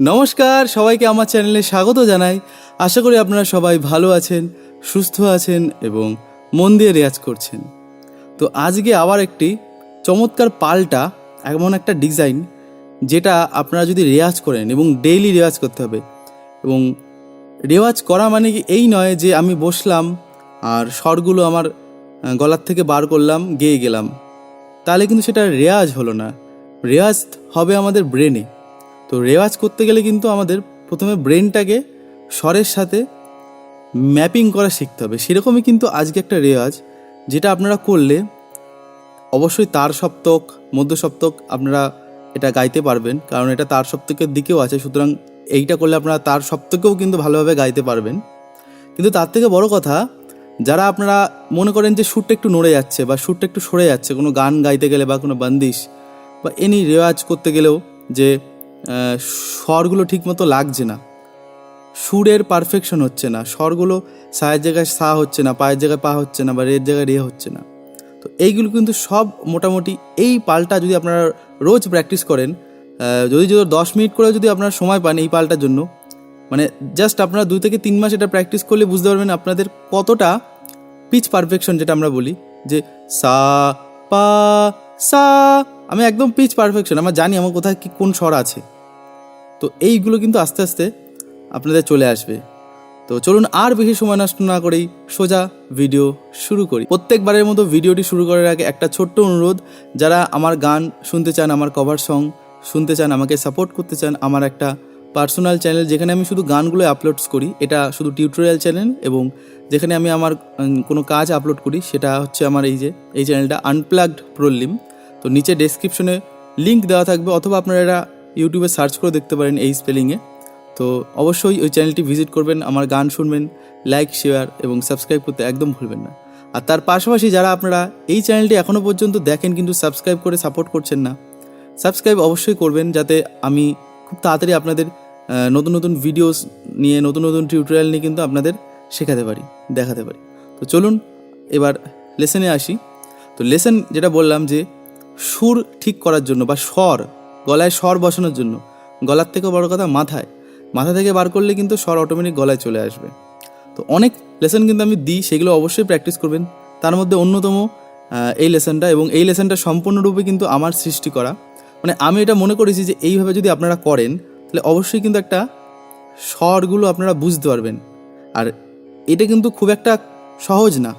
নমস্কার, সবাইকে আমার চ্যানেলে স্বাগত জানাই। আশা করি আপনারা সবাই ভালো আছেন, সুস্থ আছেন এবং মন দিয়ে রেয়াজ করছেন। তো আজকে আবার একটি চমৎকার পাল্টা, এমন একটা ডিজাইন যেটা আপনারা যদি রেয়াজ করেন এবং ডেইলি রেওয়াজ করতে হবে। এবং রেওয়াজ করা মানে কি এই নয় যে আমি বসলাম আর স্বরগুলো আমার গলার থেকে বার করলাম, গেয়ে গেলাম। তাহলে কিন্তু সেটা রেয়াজ হলো না। রেয়াজ হবে আমাদের ব্রেনে। তো রেওয়াজ করতে গেলে কিন্তু আমাদের প্রথমে ব্রেনটাকে স্বরের সাথে ম্যাপিং করা শিখতে হবে। সেরকমই কিন্তু আজকে একটা রেওয়াজ যেটা আপনারা করলে অবশ্যই তার সপ্তক, মধ্য সপ্তক আপনারা এটা গাইতে পারবেন। কারণ এটা তার সপ্তকের দিকেও আছে, সুতরাং এইটা করলে আপনারা তার সপ্তকেও কিন্তু ভালোভাবে গাইতে পারবেন। কিন্তু তার থেকে বড় কথা, যারা আপনারা মনে করেন যে সুরটা একটু নড়ে যাচ্ছে বা সুরটা একটু সরে যাচ্ছে, কোনো গান গাইতে গেলে বা কোনো বন্দিশ বা এনি রেওয়াজ করতে গেলেও যে স্বরগুলো ঠিকমতো লাগছে না। সুরের পারফেকশন হচ্ছে না। স্বরগুলো সায়ের জায়গায় সা হচ্ছে না, পায়ের জায়গায় পা হচ্ছে না বা রের জায়গায় রে হচ্ছে না। তো এইগুলো কিন্তু সব মোটামুটি এই পালটা যদি আপনারা রোজ প্র্যাকটিস করেন যদি যদি দশ মিনিট করে যদি আপনারা সময় পান এই পালটার জন্য মানে জাস্ট আপনারা দুই থেকে তিন মাস এটা প্র্যাকটিস করলে বুঝতে পারবেন আপনাদের কতটা পিচ পারফেকশন যেটা আমরা বলি, যে সা, পা, সা, আমি একদম পিচ পারফেকশন আমার জানি আমার কোথায় কি কোন স্বর আছে। তো এইগুলো কিন্তু আস্তে আস্তে আপনাদের চলে আসবে। তো চলুন আর বেশি সময় নষ্ট না করেই সোজা ভিডিও শুরু করি। প্রত্যেকবারের মতো ভিডিওটি শুরু করার আগে একটা ছোট্ট অনুরোধ, যারা আমার গান শুনতে চান, আমার কভার সং শুনতে চান, আমাকে সাপোর্ট করতে চান, আমার একটা পার্সোনাল চ্যানেল যেখানে আমি শুধু গানগুলো আপলোডস করি, এটা শুধু টিউটোরিয়াল চ্যানেল এবং যেখানে আমি আমার কোনো কাজ আপলোড করি, সেটা হচ্ছে আমার এই যে, এই চ্যানেলটা আনপ্লাগড প্রলিম তো নিচে ডেসক্রিপশনে লিঙ্ক দেওয়া থাকবে, অথবা আপনারা ইউটিউবে সার্চ করে দেখতে পারেন এই স্পেলিংয়ে তো অবশ্যই ওই চ্যানেলটি ভিজিট করবেন, আমার গান শুনবেন লাইক শেয়ার এবং সাবস্ক্রাইব করতে একদম ভুলবেন না। আর তার পাশাপাশি যারা আপনারা এই চ্যানেলটি এখনও পর্যন্ত দেখেন কিন্তু সাবস্ক্রাইব করে সাপোর্ট করছেন না সাবস্ক্রাইব অবশ্যই করবেন যাতে আমি খুব তাড়াতাড়ি আপনাদের নতুন নতুন ভিডিওস নিয়ে, নতুন নতুন টিউটোরিয়াল নিয়ে কিন্তু আপনাদের শেখাতে পারি, দেখাতে পারি। তো চলুন এবার লেসনে আসি। তো লেসন যেটা বললাম যে সুর ঠিক করার জন্য বা স্বর গলায় স্বর বসানোর জন্য। গলার থেকেও বড় কথা মাথায়। মাথা থেকে বার করলে কিন্তু স্বর অটোমেটিক গলায় চলে আসবে। তো অনেক লেসন কিন্তু আমি দিই, সেগুলো অবশ্যই প্র্যাকটিস করবেন। তার মধ্যে অন্যতম এই লেসনটা এবং এই লেসনটা সম্পূর্ণরূপে কিন্তু আমার সৃষ্টি করা। মানে আমি এটা মনে করেছি যে এইভাবে যদি আপনারা করেন, তাহলে অবশ্যই কিন্তু একটা স্বরগুলো আপনারা বুঝতে পারবেন। আর এটা কিন্তু খুব একটা সহজ না।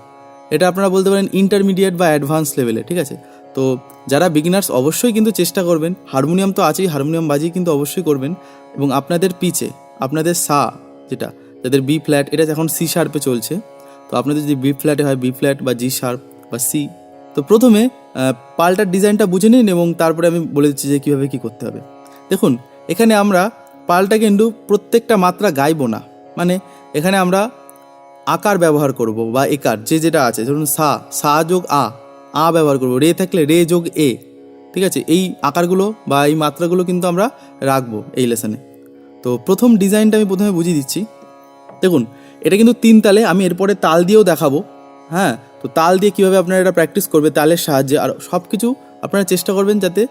এটা আপনারা বলতে পারেন ইন্টারমিডিয়েট বা অ্যাডভান্স লেভেলে ঠিক আছে? তো যারা বিগিনার্স অবশ্যই কিন্তু চেষ্টা করবেন। হারমোনিয়াম তো আছেই, হারমোনিয়াম বাজিয়ে কিন্তু অবশ্যই করবেন। এবং আপনাদের পিচে, আপনাদের সা যেটা, যাদের বি ফ্ল্যাট এটা এখন সি শার্পে চলছে। তো আপনাদের যদি বি ফ্ল্যাটে হয় বি ফ্ল্যাট বা জি শার্প বা সি তো প্রথমে পাল্টার ডিজাইনটা বুঝে নিন এবং তারপরে আমি বলে দিচ্ছি যে কীভাবে কী করতে হবে। দেখুন, এখানে আমরা পাল্টা কিন্তু প্রত্যেকটা মাত্রা গাইবো না। মানে এখানে আমরা আকার ব্যবহার করব বা একার, যে যেটা আছে, ধরুন সা সা যোগ আ। আ ব্যবহার করব। রে থাকলে রে যোগ এ। ঠিক আছে? এই আকারগুলো বা এই মাত্রাগুলো কিন্তু আমরা রাখব এই লেসনে তো প্রথম ডিজাইনটা আমি প্রথমে বুঝিয়ে দিচ্ছি। দেখুন, এটা কিন্তু তিন তালে আমি এরপরে তাল দিয়েও দেখাবো। হ্যাঁ? তো তাল দিয়ে কীভাবে আপনারা এটা প্র্যাকটিস করবে, তালের সাহায্যে আর সব কিছু আপনারা চেষ্টা করবেন যাতে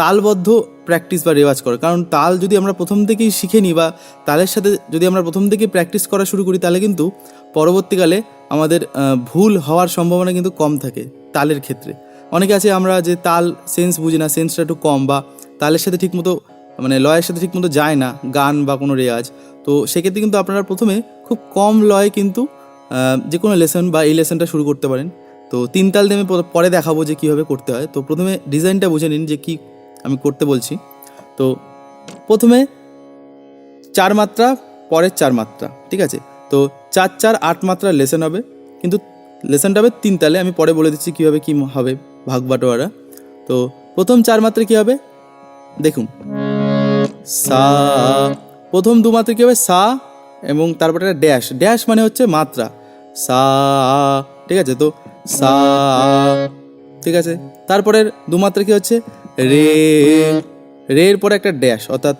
তালবদ্ধ প্র্যাকটিস বা রেওয়াজ করে। কারণ তাল যদি আমরা প্রথম থেকেই শিখে নিই বা তালের সাথে যদি আমরা প্রথম থেকেই প্র্যাকটিস করা শুরু করি, তাহলে কিন্তু পরবর্তীকালে আমাদের ভুল হওয়ার সম্ভাবনা কিন্তু কম থাকে। তালের ক্ষেত্রে। অনেকে আছে আমরা যে তাল সেন্স বুঝি না সেন্সটা একটু কম বা তালের সাথে ঠিকমতো মানে লয়ের সাথে ঠিকমতো যায় না, গান বা কোনো রেওয়াজ তো সেক্ষেত্রে কিন্তু আপনারা প্রথমে খুব কম লয়ে কিন্তু যে কোনো লেসন বা এই লেসনটা শুরু করতে পারেন। তো তিন তাল দিয়ে আমি পরে দেখাবো যে কীভাবে করতে হয়। তো প্রথমে ডিজাইনটা বুঝে নিন যে কী আমি করতে বলছি। তো প্রথমে চার মাত্রা, পরের চার মাত্রা, ঠিক আছে? তো চার চার আট মাত্রা লেসন হবে। কিন্তু লেসনটা হবে তিন তালে, আমি পরে বলে দিচ্ছি কীভাবে কী হবে ভাগ বাটোয়ারা তো প্রথম চার মাত্রা কী হবে? দেখুন। সা, প্রথম দু মাত্রা কী হবে? সা এবং তারপরে একটা ড্যাশ। ড্যাশ মানে হচ্ছে মাত্রা। সা, ঠিক আছে? তো সা, ঠিক আছে? তারপরের দু মাত্রা কি হচ্ছে? রে রে এর পরে একটা ড্যাশ, অর্থাৎ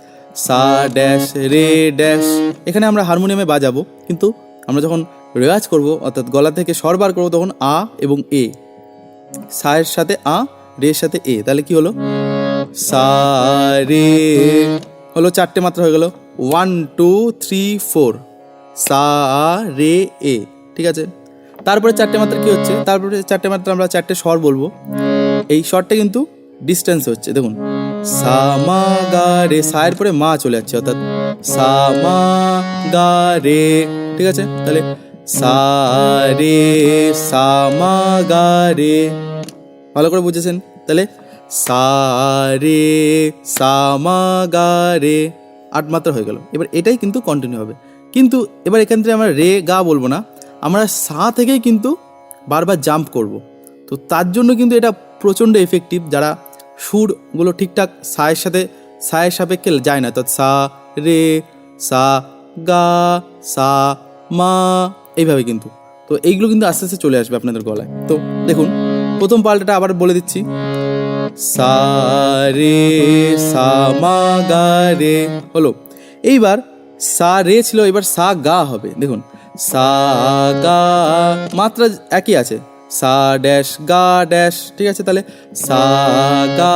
সা ড্যাশ, রে ড্যাশ। এখানে আমরা হারমোনিয়ামে বাজাবো, কিন্তু আমরা যখন রেওয়াজ করব, অর্থাৎ গলা থেকে স্বর বার করব তখন আ এবং এ। সায়ের সাথে আ, রের সাথে এ। তাহলে কি হলো? সা, রে। হলো চারটে মাত্রা হয়ে গেল। One, two, three, four. সা, রে, এ। ঠিক আছে? তারপরে চারটে মাত্রা কি হচ্ছে? তারপরে চারটে মাত্রা আমরা চারটে স্বর বলব। এই স্বরটা কিন্তু ডিস্টেন্স হচ্ছে, দেখুন। সা, মা, গা, রে। সা এর পরে মা চলে যাচ্ছে, অর্থাৎ সা, মা, গা, রে। ঠিক আছে? তাহলে সা রে সা মা রে ভালো করে বুঝেছেন? তাহলে সা রে সা রে আট মাত্রা হয়ে গেল। এবার এটাই কিন্তু কন্টিনিউ হবে। কিন্তু এবার এখান থেকে আমরা রে, গা বলব না। আমরা সা থেকেই কিন্তু বারবার জাম্প করব। তো তার জন্য কিন্তু এটা প্রচণ্ড এফেক্টিভ যারা সুরগুলো ঠিকঠাক সায়ের সাথে, সায়ের সাপেক্ষে যায় না। অর্থাৎ সা, রে, সা, গা, সা, মা এইভাবে কিন্তু। তো এইগুলো কিন্তু আস্তে আস্তে চলে আসবে আপনাদের গলায়। তো দেখুন, প্রথম পাল্টাটা আবার বলে দিচ্ছি। সা রে সা রে হলো। এইবার সা রে ছিল, এবার সা গা হবে। দেখুন, সা গা, মাত্রা একই আছে। সা ড্যাশ, গা ড্যাশ, ঠিক আছে? তাহলে সা গা।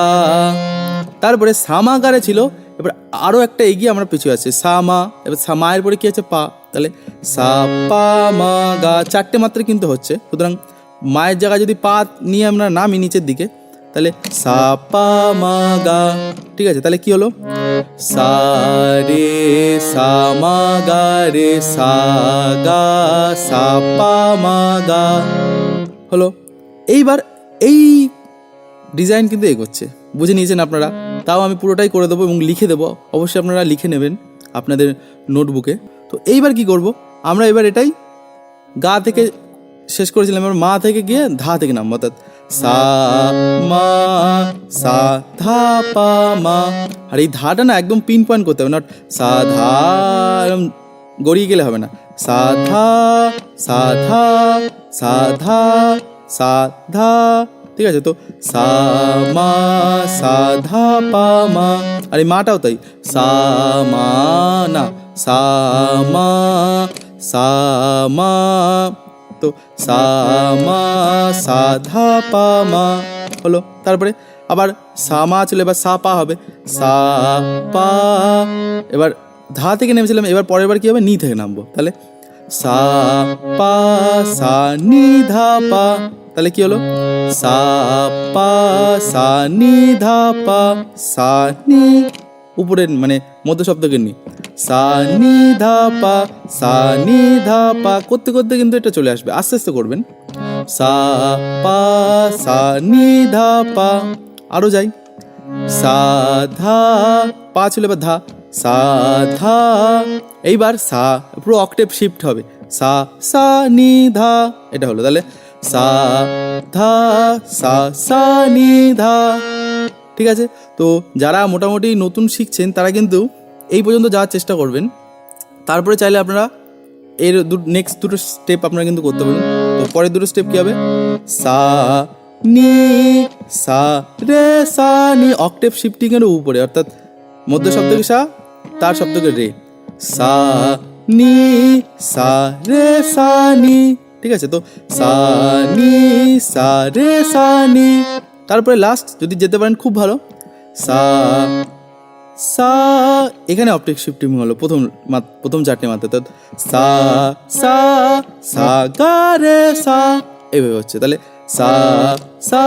তারপরে সামাগারে ছিল, এবার আরও একটা এগিয়ে আমরা পিছু আছে। সামা, এবার সামায়ের পরে কি আছে? পা। তাহলে সা পা মা গা চারটে মাত্রা কিন্তু হচ্ছে। সুতরাং মায়ের জায়গায় যদি পা নিয়ে আমরা নামি নিচের দিকে, তাহলে সা পা মা গা, ঠিক আছে? তাহলে কি হলো? সা রে সা মা গা রে সা গা সা পা মা গা হলো। এইবার এই ডিজাইন কিন্তু এগোচ্ছে। বুঝে নিয়েছেন আপনারা? তাও আমি পুরোটাই করে দেবো এবং লিখে দেবো। অবশ্যই আপনারা লিখে নেবেন আপনাদের নোটবুকে। তো এইবার কি করব? আমরা এবার এটাই গা থেকে শেষ করেছিলাম। এবার মা থেকে গিয়ে ধা থেকে নাম অর্থাৎ সা, মা, সা, ধা, পা, মা। আর এই ধাটা না একদম পিন পয়েন্ট করতে হবে নট সা, ধা, এরম গড়িয়ে গেলে হবে না। সা, ধা সা ধা সা ধা সা, ধা, ঠিক আছে? তো সা, মা, সা, ধা, পা, মা। আর এই মাটাও তাই, সা, মা, না। সা মা সা মা তো সা মা সা ধা মা হলো, তারপরে আবার সা মা ছিল, এবার সা, পা হবে। সা, পা, এবার ধা থেকে নেমেছিলাম, এবার পরের বার কি হবে? নি থেকে নামবো। তাহলে সা, পা, সা, নি, ধা, পা, তাহলে কি হলো? সা, পা, সা, নি, ধা, পা, সা, নি উপরের মানে মধ্য শব্দকে নি সা, নি, ধা, পা, সা, নি, ধা, পা, করতে করতে কিন্তু এটা চলে আসবে। আস্তে আস্তে করবেন। সা, পা, সা, নি, ধা, পা আরও যাই। সা, ধা, পা ছিল এবার ধা। সা, ধা, এইবার সা, পুরো অক্টেভ শিফট হবে। সা সা, নি, ধা, এটা হলো। তাহলে সা, ধা, সা সা, নি, ধা ঠিক আছে? তো যারা মোটামুটি নতুন শিখছেন, তারা কিন্তু এই পর্যন্ত যাওয়ার চেষ্টা করবেন। তারপরে চাইলে আপনারা এর নেক্সট দুটো স্টেপ আপনারা কিন্তু করতে পারেন তো পরের দুটো স্টেপ কী হবে? সা, নি, সা, রে, সা, নি অক্টেভ শিফটিং এর উপরে, অর্থাৎ মধ্য শব্দকে সা, তার শব্দকে রে। সা, নি, সা, রে, সা, নি, ঠিক আছে? তো সা, নি, সা, রে, সা, নি তারপরে লাস্ট যদি যেতে পারেন, খুব ভালো। সা সা, এখানে অপটিক শিফটিং হলো, প্রথম প্রথম চারটে মাত্রা তো সা সা সা, গা, রে, সা, এইভাবে হচ্ছে। তাহলে সা সা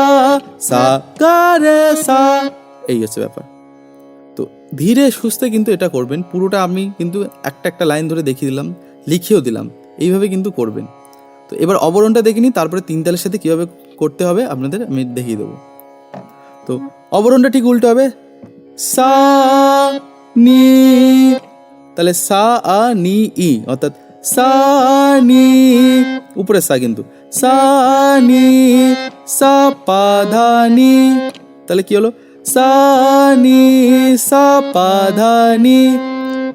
সা, গা, রে, সা, এই হচ্ছে ব্যাপার। তো ধীরে সুস্থে কিন্তু এটা করবেন। পুরোটা আমি কিন্তু একটা একটা লাইন ধরে দেখিয়ে দিলাম লিখিয়েও দিলাম। এইভাবে কিন্তু করবেন। তো এবার অবরণটা দেখিনি তারপরে তিন তালের সাথে কীভাবে করতে হবে, আপনাদের আমি দেখিয়ে দেবো। তো অবরণটা ঠিক উল্টো হবে। সা, নি, তাহলে সা, আ, নি, ই, অর্থাৎ সা, নি, উপরে সা কিন্তু। সা, নি, সা, পা, ধা, নি, তাহলে কি হলো? সা, নি, সা, পা, ধা, নি,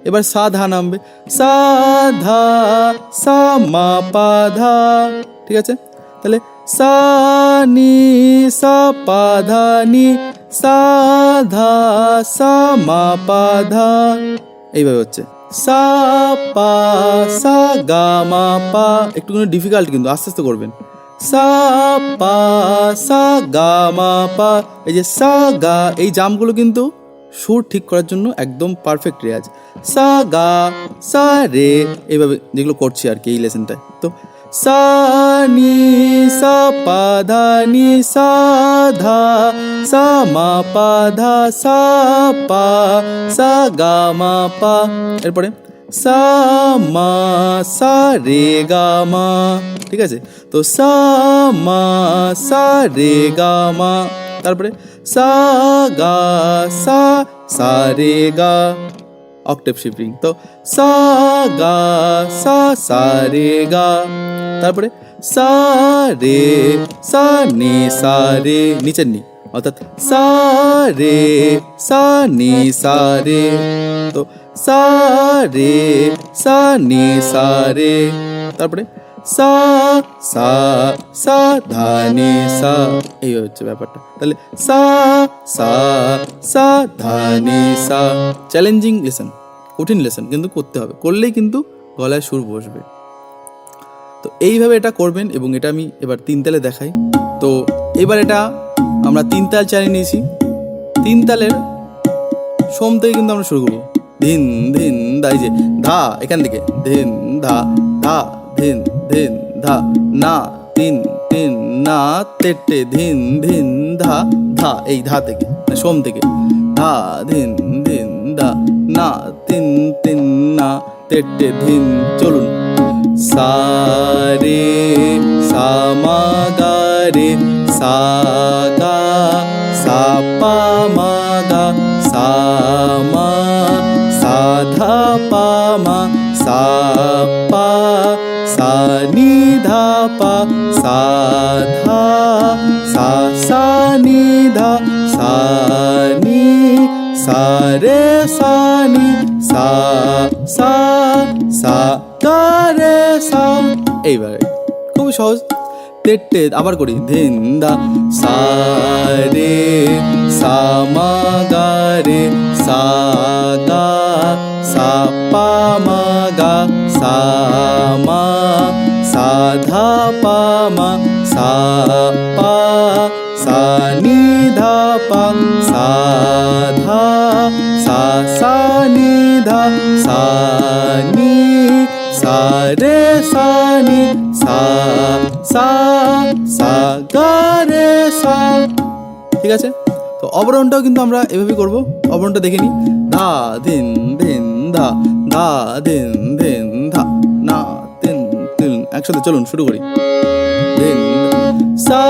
এবার সা, ধা নামবে। সা, ধা, সা, মা, পা, ধা, ঠিক আছে? তাহলে সা নি সা পা ধা সা সা মা এইভাবে হচ্ছে। সা, পা, সা, গা, মা, পা, একটুখানি ডিফিকাল্ট কিন্তু, আস্তে আস্তে করবেন। সা, পা, সা, গা, মা, পা, এই যে সা, গা, এই জামগুলো কিন্তু সুর ঠিক করার জন্য একদম পারফেক্ট রেয়াজ। সা, গা, সা, রে, এইভাবে যেগুলো করছি আর কি এই লেসনটায় তো সা নি সা পা ধা নি সা ধা সা মা পা এরপরে সা মা সা রে ঠিক আছে? তো সা মা সা রে তারপরে সা গা সা সা গা অক্টেভ শিফটিং। তো সা গা সা সা গা তারপরে সা রে সা নে সা রে নিচের নি, অর্থাৎ সা রে সা রে তো সা রে সা নি সা রে তারপরে সা সা সা সা, এই হচ্ছে ব্যাপারটা। তাহলে সা সা সা সা চ্যালেঞ্জিং লেসন কঠিন লেসন কিন্তু করতে হবে। করলেই কিন্তু গলায় সুর বসবে। তো এইভাবে এটা করবেন এবং এটা আমি এবার তিন তালে দেখাই। তো এবার এটা আমরা তিন তাল চালিয়ে নিয়েছি। তিন তালের সোম থেকে কিন্তু আমরা শুরু করব। ধিন ধিন, দা, এই যে ধা, এখান থেকে। ধিন, ধা ধা, ধিন ধিন, ধা, না, তিন তিন, না, তেটে, ধিন ধিন, ধা ধা, এই ধা থেকে সোম থেকে। ধা, ধিন ধিন, ধা, না, তিন তিন, না, তেটে, ধিন, চলুন। सारे रे सादा सा सामा साधा पामा सापा सानिधापा साधा सा सानिधा सानि सारे सानि सा এইবারে খুব সহজ। তেটে আবার করি। ধিন্দা সা রে সা মা ঠিক আছে? তো অবরণটাও কিন্তু আমরা এভাবে করব। অবরণটা দেখে নিই। ধা ধিন ধিন ধা ধা ধিন ধিন ধা, না, তিন তিন, একসাথে চলুন, শুরু করি। ধিন সা,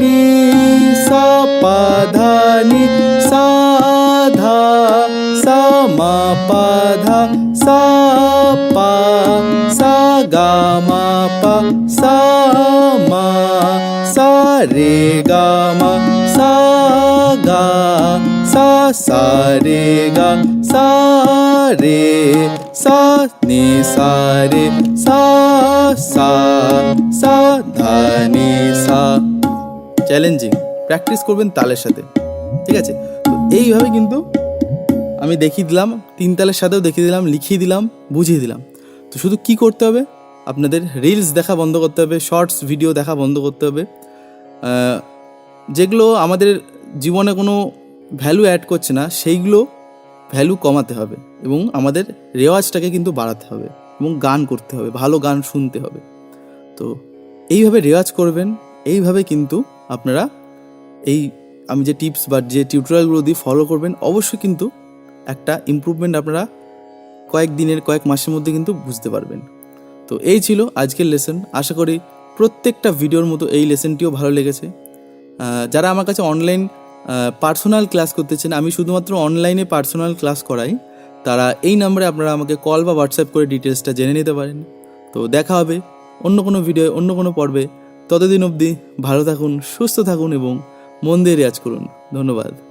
নি, সা, পা, ধা, নি, সা, ধা সা, গা, মা, পা, সা, মা, সা, রে, গা, মা সা সা রে গা সা রে সা নি সা রে সা সা সা ধা নি সা চ্যালেঞ্জিং প্র্যাকটিস করবেন তালের সাথে। ঠিক আছে? তো এইভাবে কিন্তু আমি দেখিয়ে দিলাম, তিন তালের সাথেও দেখিয়ে দিলাম, লিখিয়ে দিলাম, বুঝিয়ে দিলাম। তো শুধু কি করতে হবে? আপনাদের রিলস দেখা বন্ধ করতে হবে শর্টস ভিডিও দেখা বন্ধ করতে হবে। যেগুলো আমাদের জীবনে কোনো ভ্যালু অ্যাড করছে না, সেইগুলো ভ্যালু কমাতে হবে এবং আমাদের রেওয়াজটাকে কিন্তু বাড়াতে হবে এবং গান করতে হবে, ভালো গান শুনতে হবে। তো এইভাবে রেওয়াজ করবেন, এইভাবে কিন্তু আপনারা এই আমি যে টিপস বা যে টিউটোরিয়ালগুলো দিয়ে ফলো করবেন, অবশ্যই কিন্তু একটা ইমপ্রুভমেন্ট আপনারা কয়েক দিনের, কয়েক মাসের মধ্যে কিন্তু বুঝতে পারবেন। তো এই ছিল আজকের লেসন আশা করি প্রত্যেকটা ভিডিওর মতো এই লেসনটিও ভালো লেগেছে। যারা আমার কাছে অনলাইন পার্সোনাল ক্লাস করতে চান আমি শুধুমাত্র অনলাইনে পার্সোনাল ক্লাস করাই। তারা এই নাম্বারে আপনারা আমাকে কল বা হোয়াটসঅ্যাপ করে ডিটেলসটা জেনে নিতে পারেন। তো দেখা হবে অন্য কোনো ভিডিও অন্য কোনো পর্বে। ততদিন অবধি ভালো থাকুন, সুস্থ থাকুন এবং মন দিয়ে রেয়াজ করুন। ধন্যবাদ।